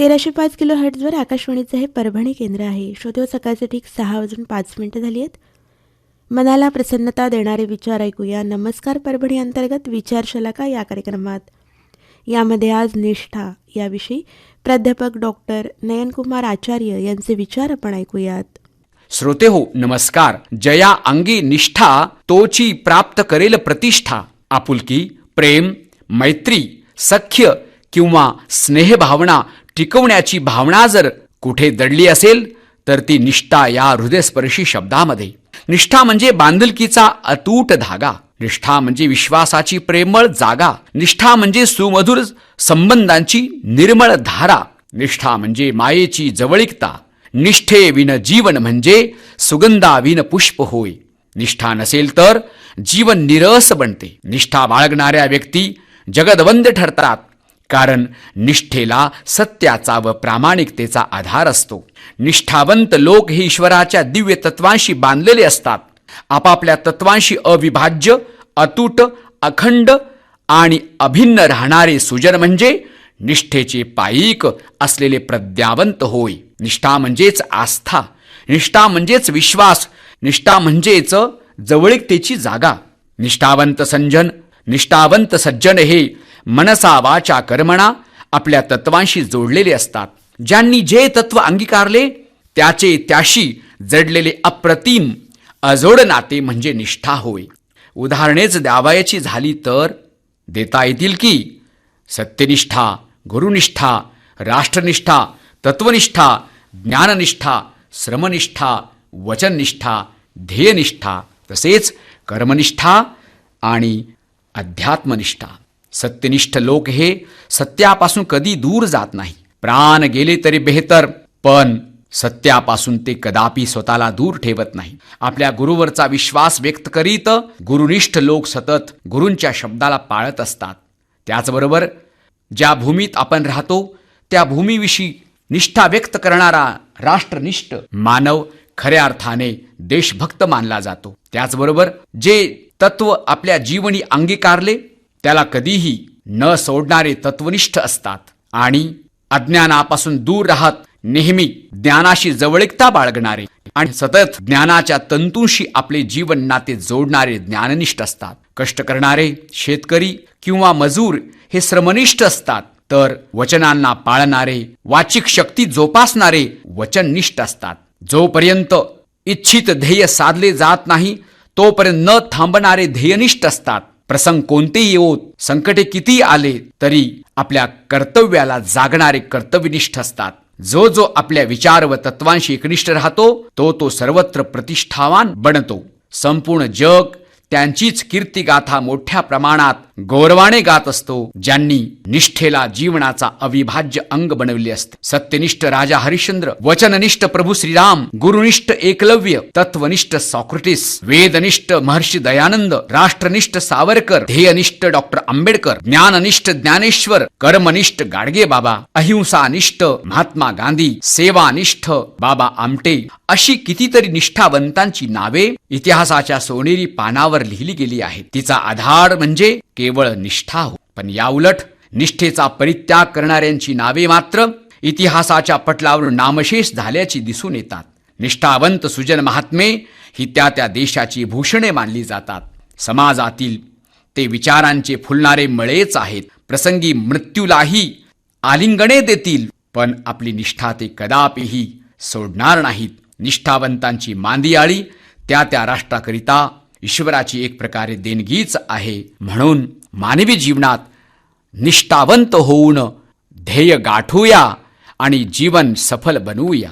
तेराशे पाच किलो हर्ट्जवर आकाशवाणीचं हे परभणी केंद्र आहे. श्रोतेव हो, सकाळचे ठीक सहा वाजून पाच मिनटं झाली आहेत. मनाला प्रसन्नता देणारे विचार ऐकूया. नमस्कार परभणी अंतर्गत विचारशलाका या कार्यक्रमात. यामध्ये आज निष्ठा याविषयी प्राध्यापक डॉक्टर नयनकुमार आचार्य यांचे विचार आपण ऐकूयात. श्रोते हो नमस्कार. जया अंगी निष्ठा तोची प्राप्त करेल प्रतिष्ठा. आपुलकी प्रेम मैत्री सख्य किंवा स्नेहभावना टिकवण्याची भावना जर कुठे दडली असेल तर ती निष्ठा या हृदयस्पर्शी शब्दामध्ये. निष्ठा म्हणजे बांधिलकीचा अतूट धागा. निष्ठा म्हणजे विश्वासाची प्रेमळ जागा. निष्ठा म्हणजे सुमधुर संबंधांची निर्मळ धारा. निष्ठा म्हणजे मायेची जवळीकता. निष्ठे विन जीवन म्हणजे सुगंधा विन पुष्प होय. निष्ठा नसेल तर जीवन निरस बनते. निष्ठा बाळगणाऱ्या व्यक्ती जगदवंद ठरतात. कारण निष्ठेला सत्याचा व प्रामाणिकतेचा आधार असतो. निष्ठावंत लोक हे ईश्वराच्या दिव्य तत्वांशी बांधलेले असतात. आपापल्या तत्वांशी अविभाज्य अतूट अखंड आणि अभिन्न राहणारे सुजन म्हणजे निष्ठेचे पायिक असलेले प्रज्ञावंत होय. निष्ठा म्हणजेच आस्था. निष्ठा म्हणजेच विश्वास. निष्ठा म्हणजेच जवळीकतेची जागा. निष्ठावंत संजन निष्ठावंत सज्जन हे मनसा वाचा कर्मणा आपल्या तत्वांशी जोडलेले असतात. ज्यांनी जे तत्व अंगीकारले त्याचे त्याशी जडलेले अप्रतिम अजोड नाते म्हणजे निष्ठा होय. उदाहरणेच द्यावायची झाली तर देता येतील की सत्यनिष्ठा गुरुनिष्ठा राष्ट्रनिष्ठा तत्वनिष्ठा ज्ञाननिष्ठा श्रमनिष्ठा वचननिष्ठा ध्येयनिष्ठा तसेच कर्मनिष्ठा आणि अध्यात्मनिष्ठा. सत्यनिष्ठ लोक हे सत्यापासून कधी दूर जात नाही. प्राण गेले तरी बेहतर पण सत्यापासून ते कदापि स्वतःला दूर ठेवत नाही. आपल्या गुरुवरचा विश्वास व्यक्त करीत गुरुनिष्ठ लोक सतत गुरूंच्या शब्दाला पाळत असतात. त्याचबरोबर ज्या भूमीत आपण राहतो त्या भूमीविषयी निष्ठा व्यक्त करणारा राष्ट्रनिष्ठ मानव खऱ्या अर्थाने देशभक्त मानला जातो. त्याचबरोबर जे तत्व आपल्या जीवनी अंगीकारले त्याला कधीही न सोडणारे तत्वनिष्ठ असतात आणि अज्ञानापासून दूर राहत नेहमी ज्ञानाशी जवळिकता बाळगणारे आणि सतत ज्ञानाच्या तंतूंशी आपले जीवन नाते जोडणारे ज्ञाननिष्ठ असतात. कष्ट करणारे शेतकरी किंवा मजूर हे श्रमनिष्ठ असतात. तर वचनांना पाळणारे वाचिक शक्ती जोपासणारे वचननिष्ठ असतात. जोपर्यंत इच्छित ध्येय साधले जात नाही तोपर्यंत न थांबणारे ध्येयनिष्ठ असतात. प्रसंग कोणतेही येवोत संकटे किती आले तरी आपल्या कर्तव्याला जागणारे कर्तव्यनिष्ठ असतात. जो जो आपल्या विचार व तत्वांशी एकनिष्ठ राहतो तो तो सर्वत्र प्रतिष्ठावान बनतो. संपूर्ण जग त्यांचीच कीर्तिगाथा मोठ्या प्रमाणात गौरवाने गात असतो ज्यांनी निष्ठेला जीवनाचा अविभाज्य अंग बनवले असते. सत्यनिष्ठ राजा हरिश्चंद्र वचननिष्ठ प्रभू श्रीराम गुरुनिष्ठ एकलव्य तत्वनिष्ठ सॉक्रेटिस वेदनिष्ठ महर्षी दयानंद राष्ट्रनिष्ठ सावरकर ध्येयनिष्ठ डॉक्टर आंबेडकर ज्ञाननिष्ठ ज्ञानेश्वर कर्मनिष्ठ गाडगे बाबा अहिंसानिष्ठ महात्मा गांधी सेवानिष्ठ बाबा आमटे अशी कितीतरी निष्ठावंतांची नावे इतिहासाच्या सोनेरी पानावर लिहिली गेली आहेत. तिचा आधार म्हणजे केवळ निष्ठा हो. पण याउलट निष्ठेचा परित्याग करणाऱ्यांची नावे मात्र इतिहासाच्या पटलावर नामशेष झाल्याची दिसून येतात. निष्ठावंत सुजन महात्मे ही त्या त्या देशाची भूषणे मानली जातात. समाजातील ते विचारांचे फुलणारे मळेच आहेत. प्रसंगी मृत्यूलाही आलिंगणे देतील. पण आपली निष्ठा ते कदापिही सोडणार नाहीत. निष्ठावंतांची मांदियाळी त्या त्या राष्ट्राकरिता ईश्वराची एक प्रकारे देणगीच आहे म्हणून मानवी जीवनात निष्ठावंत होऊन ध्येय गाठूया आणि जीवन सफल बनवूया.